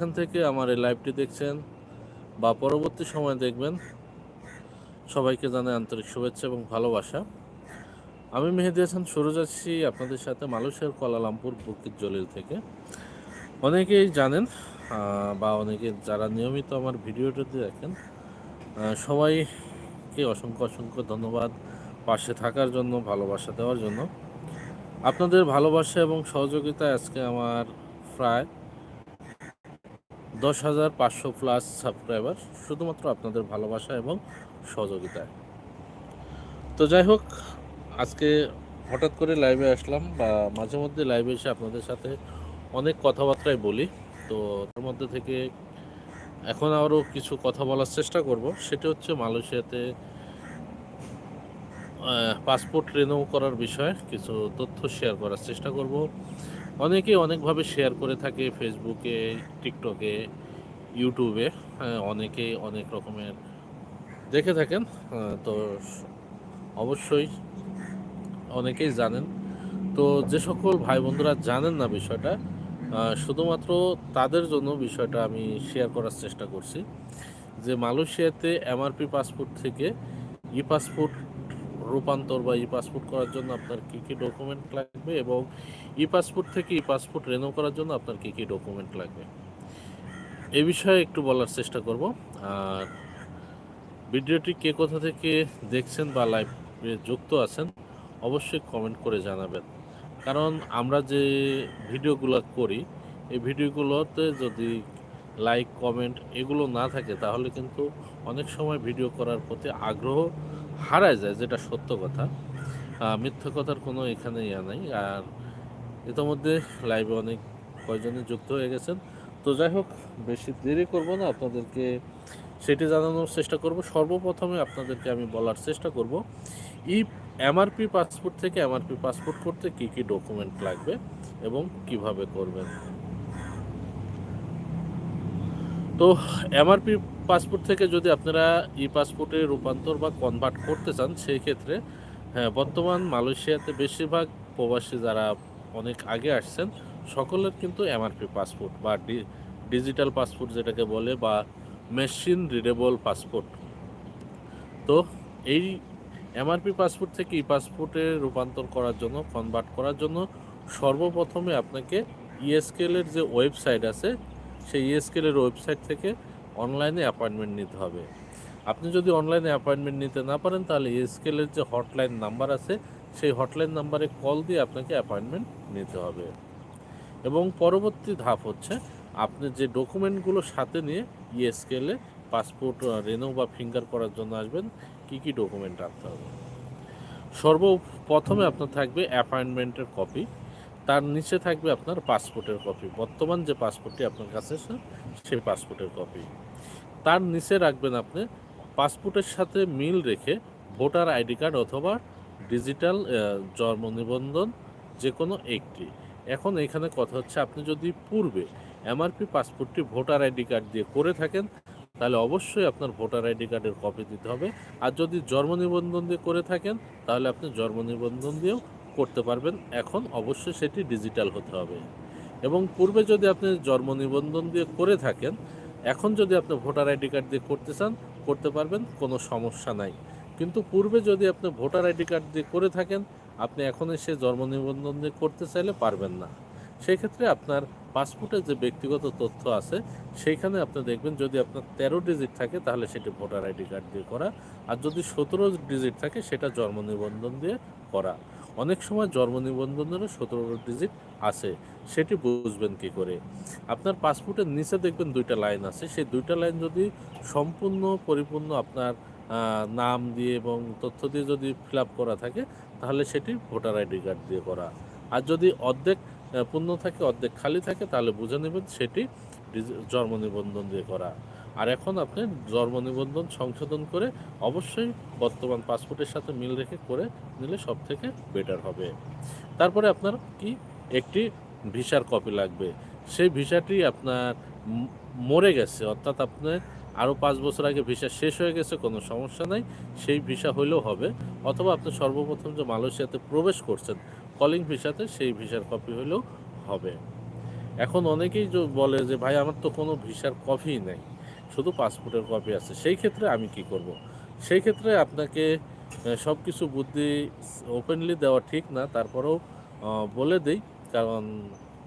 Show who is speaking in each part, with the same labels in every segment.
Speaker 1: যেখান থেকে আমার এই লাইভটি দেখছেন বা পরবর্তী সময় দেখবেন। সবাইকে জানাই আন্তরিক শুভেচ্ছা এবং ভালোবাসা। আমি মেহেদি হাসান শুরু যাচ্ছি আপনাদের সাথে মালয়েশিয়ার কুয়ালালামপুর বুকিত জলিল থেকে। অনেকেই জানেন বা অনেকে যারা নিয়মিত আমার ভিডিওটি দেখেন সবাইকে অসংখ্য অসংখ্য ধন্যবাদ পাশে থাকার জন্য, ভালোবাসা দেওয়ার জন্য। আপনাদের ভালোবাসা এবং সহযোগিতা আজকে আমার প্রায় দশ হাজার পাঁচশো প্লাস সাবস্ক্রাইবার শুধুমাত্র আপনাদের ভালোবাসা এবং সহযোগিতায়। তো যাই হোক, আজকে হঠাৎ করে লাইভে আসলাম বা মাঝে মধ্যে লাইভে এসে আপনাদের সাথে অনেক কথাবার্তাই বলি। তো তার মধ্যে থেকে এখন আরও কিছু কথা বলার চেষ্টা করব। সেটা হচ্ছে মালয়েশিয়াতে পাসপোর্ট রিনিউ করার বিষয়ে কিছু তথ্য শেয়ার করার চেষ্টা করব। অনেকেই অনেকভাবে শেয়ার করে থাকে ফেসবুকে টিকটকে ইউটিউবে হ্যাঁ, অনেকেই অনেক রকমের দেখে থাকেন। তো অবশ্যই অনেকেই জানেন। তো যে সকল ভাই বন্ধুরা জানেন না বিষয়টা শুধুমাত্র তাদের জন্য বিষয়টা আমি শেয়ার করার চেষ্টা করছি। যে মালয়েশিয়াতে এমআরপি পাসপোর্ট থেকে ই পাসপোর্ট রূপান্তর বা ই পাসপোর্ট করার জন্য আপনার কী কী ডকুমেন্ট লাগবে এবং ই পাসপোর্ট থেকে ই পাসপোর্ট রেনিউ করার জন্য আপনার কী কী ডকুমেন্ট লাগবে? এ বিষয়ে একটু বলার চেষ্টা করব। আর ভিডিওটি কে কোথা থেকে দেখছেন বা লাইভে যুক্ত আছেন, অবশ্যই কমেন্ট করে জানাবেন। কারণ আমরা যে ভিডিওগুলো করি, এই ভিডিওগুলোতে যদি লাইক কমেন্ট এগুলো না থাকে, তাহলে কিন্তু অনেক সময় ভিডিও করার প্রতি আগ্রহ হারায় যায়, যেটা সত্য কথা। মিথ্যা কথার কোনো এখানে ইয়া নাই। আর ইতোমধ্যে লাইভে অনেক কয়জনে যুক্ত হয়ে গেছেন। তো যাই হোক, বেশি দেরি করব না, আপনাদেরকে সেটি জানানোর চেষ্টা করব। সর্বপ্রথমে আপনাদেরকে আমি বলার চেষ্টা করব, ই এমআরপি পাসপোর্ট থেকে এমআরপি পাসপোর্ট করতে কি কি ডকুমেন্ট লাগবে এবং কীভাবে করবেন? তো এমআরপি পাসপোর্ট থেকে যদি আপনারা ই পাসপোর্টে রূপান্তর বা কনভার্ট করতে চান, সেই ক্ষেত্রে হ্যাঁ বর্তমান মালয়েশিয়াতে বেশিরভাগ প্রবাসী যারা অনেক আগে আসছেন, সকলের কিন্তু এমআরপি পাসপোর্ট বা ডিজিটাল পাসপোর্ট যেটাকে বলে বা মেশিন রিডেবল পাসপোর্ট তো এই এমআরপি পাসপোর্ট থেকে ই পাসপোর্টে রূপান্তর করার জন্য কনভার্ট করার জন্য সর্বপ্রথমে আপনাকে ইএসকেলের যে ওয়েবসাইট আছে সেই ইএসকেল এর ওয়েবসাইট থেকে অনলাইনে অ্যাপয়েন্টমেন্ট নিতে হবে। আপনি যদি অনলাইনে অ্যাপয়েন্টমেন্ট নিতে না পারেন, তাহলে ইএসকেল এর যে হটলাইন নাম্বার আছে, সেই হটলাইন নাম্বারে কল দিয়ে আপনাকে অ্যাপয়েন্টমেন্ট নিতে হবে। এবং পরবর্তী ধাপ হচ্ছে, আপনি যে ডকুমেন্টগুলো সাথে নিয়ে ইএসকেলে পাসপোর্ট রেনিউ বা ফিঙ্গার করার জন্য আসবেন, কি কি ডকুমেন্ট রাখতে হবে? সর্বপ্রথমে আপনার থাকবে অ্যাপয়েন্টমেন্টের কপি তার নিচে থাকবে আপনার পাসপোর্টের কপি। বর্তমান যে পাসপোর্টটি আপনার কাছে সেই পাসপোর্টের কপি। তার নিচে রাখবেন আপনি পাসপোর্টের সাথে মিল রেখে ভোটার আইডি কার্ড অথবা ডিজিটাল জন্ম নিবন্ধন যে কোনো একটি। এখন এখানে কথা হচ্ছে, আপনি যদি পূর্বে এমআরপি পাসপোর্টটি ভোটার আইডি কার্ড দিয়ে করে থাকেন, তাহলে অবশ্যই আপনার ভোটার আইডি কার্ডের কপি দিতে হবে। আর যদি জন্ম নিবন্ধন দিয়ে করে থাকেন, তাহলে আপনি জন্ম নিবন্ধন দিয়েও করতে পারবেন, এখন অবশ্যই সেটি ডিজিটাল হতে হবে। এবং পূর্বে যদি আপনি জন্ম নিবন্ধন দিয়ে করে থাকেন, এখন যদি আপনি ভোটার আইডি কার্ড দিয়ে করতে চান, করতে পারবেন, কোনো সমস্যা নাই। কিন্তু পূর্বে যদি আপনি ভোটার আইডি কার্ড দিয়ে করে থাকেন, আপনি এখন এসে জন্ম নিবন্ধন দিয়ে করতে চাইলে পারবেন না। সেই ক্ষেত্রে আপনার পাসপোর্টের যে ব্যক্তিগত তথ্য আছে, সেইখানে আপনি দেখবেন যদি আপনার তেরো ডিজিট থাকে, তাহলে সেটি ভোটার আইডি কার্ড দিয়ে করা। আর যদি সতেরো ডিজিট থাকে, সেটা জন্ম নিবন্ধন দিয়ে করা। অনেক সময় জন্ম নিবন্ধনেরও সতেরো ডিজিট আছে, সেটি বুঝবেন কি করে? আপনার পাসপোর্টের নিচে দেখবেন দুইটা লাইন আছে, সেই দুইটা লাইন যদি সম্পূর্ণ পরিপূর্ণ আপনার নাম দিয়ে এবং তথ্য দিয়ে যদি ফিল করা থাকে, তাহলে সেটি ভোটার আইডি কার্ড দিয়ে করা। আর যদি অর্ধেক পূর্ণ থাকে, অর্ধেক খালি থাকে, তাহলে বুঝে নেবেন সেটি জন্ম নিবন্ধন দিয়ে করা। আর এখন আপনি জন্ম নিবন্ধন সংশোধন করে অবশ্যই বর্তমান পাসপোর্টের সাথে মিল রেখে করে নিলে সব থেকে বেটার হবে। তারপরে আপনার কি? একটি ভিসার কপি লাগবে। সেই ভিসাটি আপনার মরে গেছে, অর্থাৎ আপনার আরও পাঁচ বছর আগে ভিসা শেষ হয়ে গেছে, কোনো সমস্যা নাই, সেই ভিসা হইলেও হবে। অথবা আপনি সর্বপ্রথম যে মালয়েশিয়াতে প্রবেশ করছেন কলিং ভিসাতে সেই ভিসার কপি হইলেও হবে। এখন অনেকেই বলে যে, ভাই, আমার তো কোনো ভিসার কপি নেই। শুধু পাসপোর্টের কপি আছে। সেই ক্ষেত্রে আমি কি করব। সেই ক্ষেত্রে আপনাকে সব কিছু বুদ্ধি ওপেনলি দেওয়া ঠিক না। তারপরেও বলে দেই, কারণ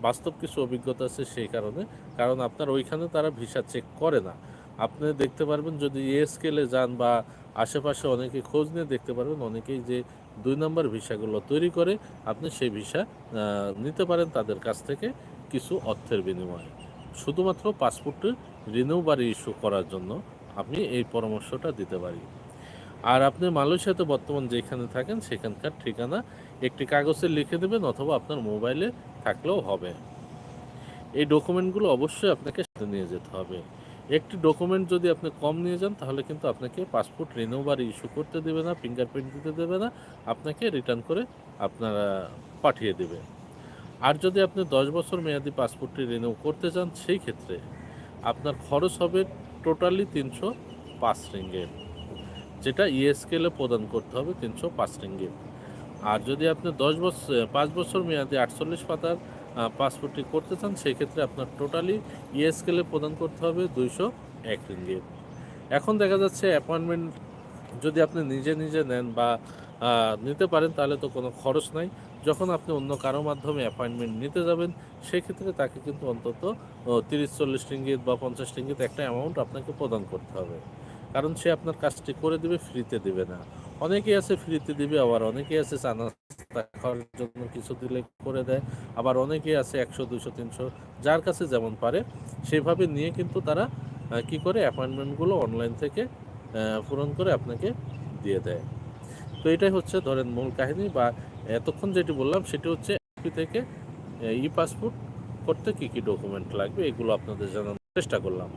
Speaker 1: বাস্তব কিছু অভিজ্ঞতা আছে সেই কারণে। কারণ আপনার ওইখানে তারা ভিসা চেক করে না। আপনি দেখতে পারবেন যদি এ স্কেলে যান বা আশেপাশে অনেকে খোঁজ নিয়ে দেখতে পারবেন, অনেকেই যে দুই নম্বর ভিসাগুলো তৈরি করে, আপনি সেই ভিসা নিতে পারেন তাদের কাছ থেকে কিছু অর্থের বিনিময়ে। শুধুমাত্র পাসপোর্ট রিনিউ বা ইস্যু করার জন্য আমি এই পরামর্শটা দিতে পারি। আর আপনি মালয়েশিয়াতে বর্তমান যেখানে থাকেন, সেখানকার ঠিকানা একটি কাগজে লিখে দেবেন অথবা আপনার মোবাইলে থাকলেও হবে। এই ডকুমেন্টগুলো অবশ্যই আপনাকে সাথে নিয়ে যেতে হবে। একটি ডকুমেন্ট যদি আপনি কম নিয়ে যান, তাহলে কিন্তু আপনাকে পাসপোর্ট রিনিউ বা ইস্যু করতে দেবে না ফিঙ্গারপ্রিন্ট দিতে দেবে না, আপনাকে রিটার্ন করে আপনারা পাঠিয়ে দেবে। আর যদি আপনি দশ বছর মেয়াদি পাসপোর্টটি রিনিউ করতে চান, সেই ক্ষেত্রে আপনার খরচ হবে টোটালি তিনশো পাঁচ রিঙ্গেট যেটা ইএসকেলে প্রদান করতে হবে তিনশো পাঁচ রিঙ্গেট আর যদি আপনি দশ বছর পাঁচ বছর মেয়াদি আটচল্লিশ পাতার পাসপোর্টটি করতে চান, সেই ক্ষেত্রে আপনার টোটালি ইএসকেলে প্রদান করতে হবে দুইশো এক রিঙ্গেট এখন দেখা যাচ্ছে অ্যাপয়েন্টমেন্ট যদি আপনি নিজে নিজে নেন বা নিতে পারেন, তাহলে তো কোনো খরচ নাই। যখন আপনি অন্য কারও মাধ্যমে অ্যাপয়েন্টমেন্ট নিতে যাবেন, সেক্ষেত্রে তাকে কিন্তু অন্তত তিরিশ চল্লিশ রিঙ্গিত বা পঞ্চাশ রিঙ্গিত একটা অ্যামাউন্ট আপনাকে প্রদান করতে হবে। কারণ সে আপনার কাজটি করে দিবে, ফ্রিতে দিবে না। অনেকেই আছে ফ্রিতে দিবে, আবার অনেকেই আছে চা নাস্তা খাওয়ার জন্য কিছু দিলে করে দেয়। আবার অনেকেই আছে একশো, দুশো, তিনশো, যার কাছে যেমন পারে, সেভাবে নিয়ে কিন্তু তারা কি করে অ্যাপয়েন্টমেন্টগুলো অনলাইন থেকে পূরণ করে আপনাকে দিয়ে দেয়। তো এটাই হচ্ছে ধরেন মূল কাহিনী বা এতক্ষণ যেটি বললাম, সেটি হচ্ছে এপি থেকে ই পাসপোর্ট করতে কি কি ডকুমেন্ট লাগবে এগুলো আপনাদের জানানোর চেষ্টা করলাম।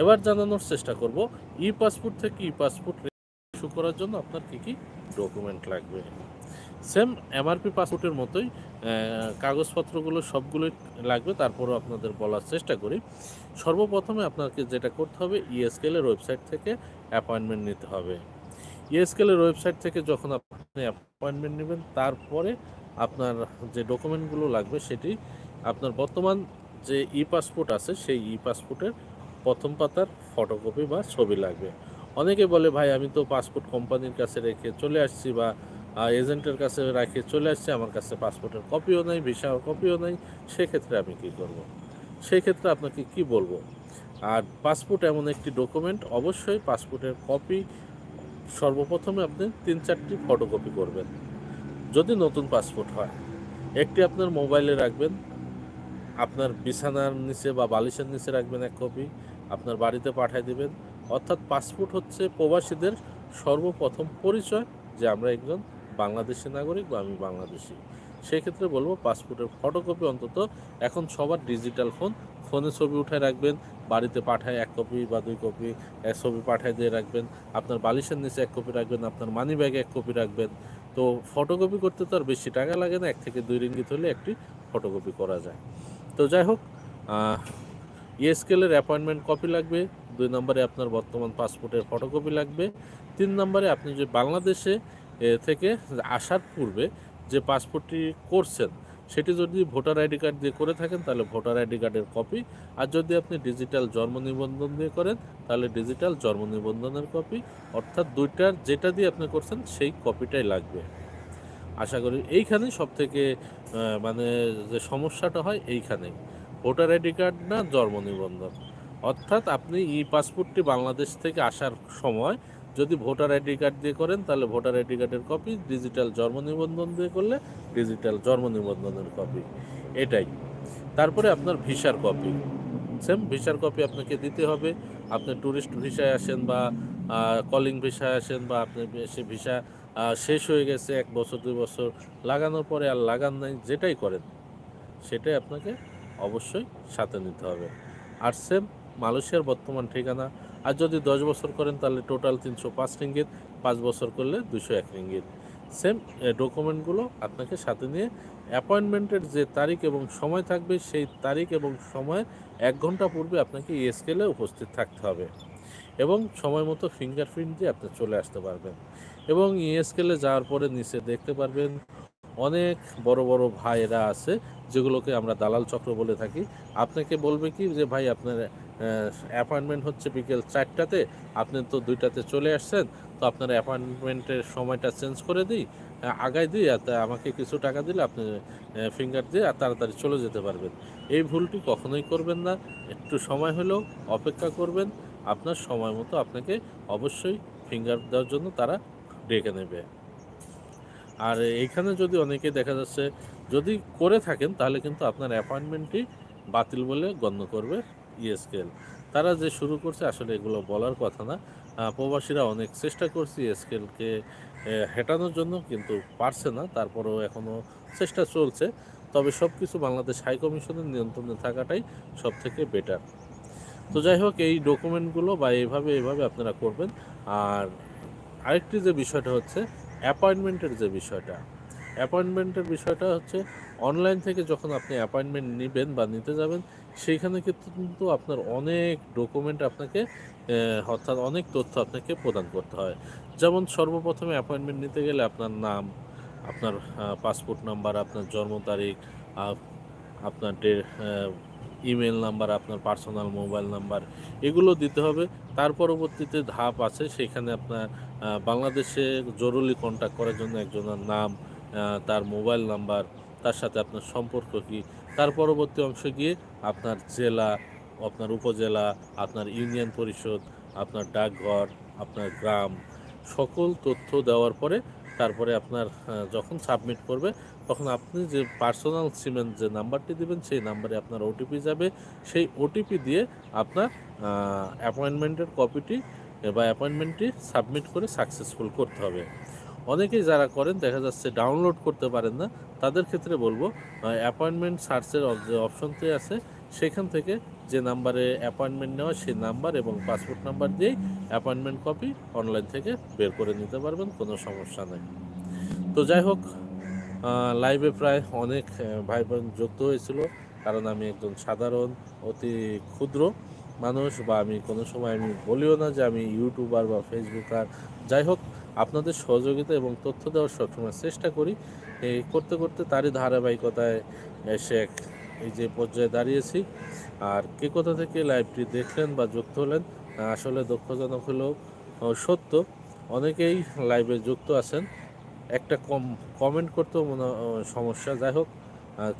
Speaker 1: এবার জানানোর চেষ্টা করব, ই পাসপোর্ট থেকে ই পাসপোর্ট ইস্যু করার জন্য আপনার কি কি ডকুমেন্ট লাগবে? সেম এমআরপি পাসপোর্টের মতোই কাগজপত্রগুলো সবগুলোই লাগবে, তারপরও আপনাদের বলার চেষ্টা করি। সর্বপ্রথমে আপনাকে যেটা করতে হবে E ইএসকেলের ওয়েবসাইট থেকে অ্যাপয়েন্টমেন্ট নিতে হবে। ইএসকেলের ওয়েবসাইট থেকে যখন আপনি অ্যাপয়েন্টমেন্ট নেবেন, তারপরে আপনার যে ডকুমেন্টগুলো লাগবে সেটি আপনার বর্তমান যে ই পাসপোর্ট আছে, সেই ই পাসপোর্টের প্রথম পাতার ফটোকপি বা ছবি লাগবে অনেকে বলে, ভাই, আমি তো পাসপোর্ট কোম্পানির কাছে রেখে চলে আসছি বা এজেন্টের কাছে রেখে চলে আসছি, আমার কাছে পাসপোর্টের কপিও নাই ভিসা কপিও নাই, সেক্ষেত্রে আমি কি করব। সেই ক্ষেত্রে আপনাকে কি বলব আর পাসপোর্ট এমন একটি ডকুমেন্ট অবশ্যই পাসপোর্টের কপি সর্বপ্রথমে আপনি তিন চারটি ফটোকপি করবেন। যদি নতুন পাসপোর্ট হয়, একটি আপনার মোবাইলে রাখবেন, আপনার বিছানার নিচে বা বালিশের নিচে রাখবেন এক কপি আপনার বাড়িতে পাঠিয়ে দেবেন। অর্থাৎ পাসপোর্ট হচ্ছে প্রবাসীদের সর্বপ্রথম পরিচয় যে আমরা একজন বাংলাদেশি নাগরিক বা আমি বাংলাদেশি। সেক্ষেত্রে বলব পাসপোর্টের ফটোকপি অন্তত এখন সবার ডিজিটাল ফোন ফোনে ছবি উঠায় রাখবেন, বাড়িতে পাঠায় এক কপি বা দুই কপি ছবি পাঠায় দিয়ে রাখবেন, আপনার বালিশের নিচে এক কপি রাখবেন, আপনার মানি ব্যাগে এক কপি রাখবেন। তো ফটোকপি করতে তো আর বেশি টাকা লাগে না, এক থেকে দুই রিঙ্গিত হলে একটি ফটোকপি করা যায়। তো যাই হোক ইএসকেলের অ্যাপয়েন্টমেন্ট কপি লাগবে, দুই নম্বরে আপনার বর্তমান পাসপোর্টের ফটোকপি লাগবে, তিন নম্বরে আপনি যে বাংলাদেশে থেকে আসার পূর্বে যে পাসপোর্টটি করছেন সেটি যদি ভোটার আইডি কার্ড দিয়ে করে থাকেন, তাহলে ভোটার আইডি কার্ডের কপি। আর যদি আপনি ডিজিটাল জন্ম নিবন্ধন দিয়ে করেন, তাহলে ডিজিটাল জন্ম নিবন্ধনের কপি। অর্থাৎ দুইটার যেটা দিয়ে আপনি করছেন, সেই কপিটাই লাগবে। আশা করি এইখানেই সব থেকে মানে যে সমস্যাটা হয়, এইখানেই। ভোটার আইডি কার্ড না জন্ম নিবন্ধন। অর্থাৎ আপনি ই পাসপোর্টটি বাংলাদেশ থেকে আসার সময় যদি ভোটার আইডি কার্ড দিয়ে করেন, তাহলে ভোটার আইডি কার্ডের কপি ডিজিটাল জন্ম নিবন্ধন দিয়ে করলে ডিজিটাল জন্ম নিবন্ধনের কপি এটাই। তারপরে আপনার ভিসার কপি সেম ভিসার কপি আপনাকে দিতে হবে। আপনি ট্যুরিস্ট ভিসায় আসেন বা কলিং ভিসায় আসেন বা আপনি সে ভিসা শেষ হয়ে গেছে এক বছর, দুই বছর লাগানোর পরে আর লাগান নাই, যেটাই করেন, সেটাই আপনাকে অবশ্যই সাথে নিতে হবে। আর সেম মালয়েশিয়ার বর্তমান ঠিকানা আর যদি দশ বছর করেন, তাহলে টোটাল তিনশো পাঁচ রিঙ্গিত পাঁচ বছর করলে দুশো এক রিঙ্গিত সেম ডকুমেন্টগুলো আপনাকে সাথে নিয়ে অ্যাপয়েন্টমেন্টের যে তারিখ এবং সময় থাকবে, সেই তারিখ এবং সময় এক ঘণ্টা পূর্বে আপনাকে ইএসকেলে উপস্থিত থাকতে হবে এবং সময় মতো ফিঙ্গারপ্রিন্ট দিয়ে আপনি চলে আসতে পারবেন এবং ইএসকেলে যাওয়ার পরে নিচে দেখতে পারবেন অনেক বড় বড় ভাইয়েরা আছে যেগুলোকে আমরা দালাল চক্র বলে থাকি। আপনাকে বলবে কি যে, ভাই, আপনার অ্যাপয়েন্টমেন্ট হচ্ছে বিকেল চারটাতে। আপনি তো দুইটাতে চলে আসছেন, তো আপনার অ্যাপয়েন্টমেন্টের সময়টা চেঞ্জ করে দিই আগায় দিই, আর আমাকে কিছু টাকা দিলে আপনি ফিঙ্গার দিয়ে আর তাড়াতাড়ি চলে যেতে পারবেন। এই ভুলটি কখনোই করবেন না, একটু সময় হলেও অপেক্ষা করবেন, আপনার সময় মতো আপনাকে অবশ্যই ফিঙ্গার দেওয়ার জন্য তারা ডেকে নেবে। আর এইখানে যদি অনেকে দেখা যাচ্ছে, যদি করে থাকেন, তাহলে কিন্তু আপনার অ্যাপয়েন্টমেন্টটি বাতিল বলে গণ্য করবে। ইএসকেএল। তারা যে শুরু করছে, আসলে এগুলো বলার কথা না। প্রবাসীরা অনেক চেষ্টা করছে ইএসকেএলকে হেটানোর জন্য, কিন্তু পারছে না। তারপরেও এখনও চেষ্টা চলছে। তবে সব কিছু বাংলাদেশ হাই কমিশনের নিয়ন্ত্রণে থাকাটাই সব থেকে বেটার তো যাই হোক, এই ডকুমেন্টগুলো বা এইভাবে এইভাবে আপনারা করবেন। আর আরেকটি যে বিষয়টা হচ্ছে, অ্যাপয়েন্টমেন্টের যে বিষয়টা। অ্যাপয়েন্টমেন্টের বিষয়টা হচ্ছে, অনলাইন থেকে যখন আপনি অ্যাপয়েন্টমেন্ট নেবেন বা নিতে যাবেন সেইখানে কিন্তু আপনার অনেক ডকুমেন্ট আপনাকে অর্থাৎ অনেক তথ্য আপনাকে প্রদান করতে হয়। যেমন সর্বপ্রথমে অ্যাপয়েন্টমেন্ট নিতে গেলে আপনার নাম, আপনার পাসপোর্ট নাম্বার আপনার জন্ম তারিখ আপনার ইমেল নাম্বার আপনার পার্সোনাল মোবাইল নাম্বার এগুলো দিতে হবে। তার পরবর্তীতে ধাপ আছে, সেখানে আপনার বাংলাদেশে জরুরি কন্ট্যাক্ট করার জন্য একজনের নাম তার মোবাইল নাম্বার তার সাথে আপনার সম্পর্ক কী? তার পরবর্তী অংশে গিয়ে আপনার জেলা, আপনার উপজেলা, আপনার ইউনিয়ন পরিষদ, আপনার ডাকঘর, আপনার গ্রাম, সকল তথ্য দেওয়ার পরে তারপরে আপনার যখন সাবমিট করবে, তখন আপনি যে পার্সোনাল সিমেন্ট যে নাম্বারটি দেবেন, সেই নাম্বারে আপনার ওটিপি যাবে। সেই ওটিপি দিয়ে আপনার অ্যাপয়েন্টমেন্টের কপিটি বা অ্যাপয়েন্টমেন্টটি সাবমিট করে সাকসেসফুল করতে হবে। অনেকেই যারা করেন, দেখা যাচ্ছে ডাউনলোড করতে পারেন না, তাদের ক্ষেত্রে বলব অ্যাপয়েন্টমেন্ট সার্চের যে অপশনটি আছে, সেখান থেকে যে নাম্বারে অ্যাপয়েন্টমেন্ট নেওয়া সেই নাম্বার এবং পাসপোর্ট নাম্বার দিয়েই অ্যাপয়েন্টমেন্ট কপি অনলাইন থেকে বের করে নিতে পারবেন, কোনো সমস্যা নেই। তো যাই হোক লাইভে প্রায় অনেক ভাই বোন যুক্ত হয়েছিল, কারণ আমি একজন সাধারণ, অতি ক্ষুদ্র মানুষ বা আমি কোনো সময় আমি বলিও না যে আমি ইউটিউবার বা ফেসবুকার। যাই হোক, আপনাদের সহযোগিতা এবং তথ্য দেওয়ার সবসময় চেষ্টা করি। এই করতে করতে তারই ধারাবাহিকতায় এসে এক- এই যে পর্যায়ে দাঁড়িয়েছি। আর কে কোথা থেকে লাইভটি দেখলেন বা যুক্ত হলেন, আসলে দুঃখজনক হলেও সত্য। অনেকেই লাইভে যুক্ত আছেন। একটা কম কমেন্ট করতেও মনে সমস্যা। যাই হোক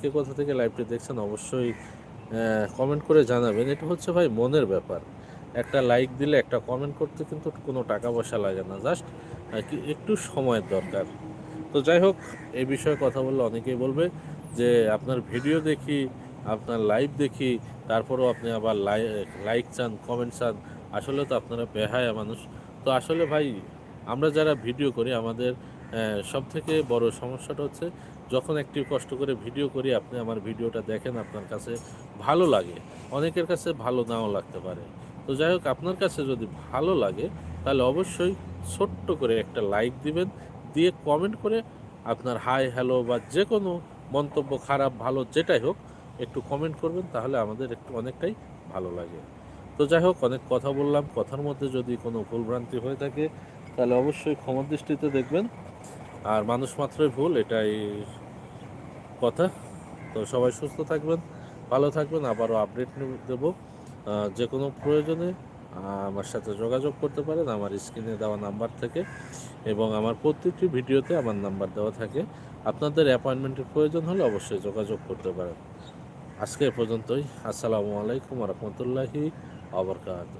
Speaker 1: কে কোথা থেকে লাইভটি দেখছেন অবশ্যই কমেন্ট করে জানাবেন। এটা হচ্ছে ভাই মনের ব্যাপার। একটা লাইক দিলে একটা কমেন্ট করতে কিন্তু কোনো টাকা পয়সা লাগে না। জাস্ট একটু সময়ের দরকার। তো যাই হোক এই বিষয়ে কথা বললে অনেকেই বলবে যে, আপনার ভিডিও দেখি, আপনার লাইভ দেখি, তারপরেও আপনি আবার লাইক চান কমেন্ট চান। আসলে তো আপনারা বেহায়া মানুষ। তো আসলে ভাই, আমরা যারা ভিডিও করি, আমাদের সব থেকে বড় সমস্যাটা হচ্ছে যখন একটি কষ্ট করে ভিডিও করি, আপনি আমার ভিডিওটা দেখেন, আপনার কাছে ভালো লাগে। অনেকের কাছে ভালো নাও লাগতে পারে। তো যাই হোক, আপনার কাছে যদি ভালো লাগে, তাহলে অবশ্যই ছোট্ট করে একটা লাইক দিবেন, দিয়ে কমেন্ট করে আপনার হাই হ্যালো বা যে কোনো মন্তব্য খারাপ, ভালো যেটাই হোক, একটু কমেন্ট করবেন, তাহলে আমাদের একটু অনেকটাই ভালো লাগে। তো যাই হোক, অনেক কথা বললাম। কথার মধ্যে যদি কোনো ভুলভ্রান্তি হয়ে থাকে, তাহলে অবশ্যই ক্ষমার দৃষ্টিতে দেখবেন। আর মানুষ মাত্রই ভুল, এটাই কথা। তো সবাই সুস্থ থাকবেন, ভালো থাকবেন। আবারও আপডেট দেব যে কোনো প্রয়োজনে। আমার সাথে যোগাযোগ করতে পারেন, আমার স্ক্রিনে দেওয়া নাম্বার থেকে। এবং আমার প্রত্যেকটি ভিডিওতে আমার নাম্বার দেওয়া থাকে। আপনাদের অ্যাপয়েন্টমেন্টের প্রয়োজন হলে অবশ্যই যোগাযোগ করতে পারেন। আজকে এ পর্যন্তই। আসসালামু আলাইকুম রহমতুল্লাহি আবরকাত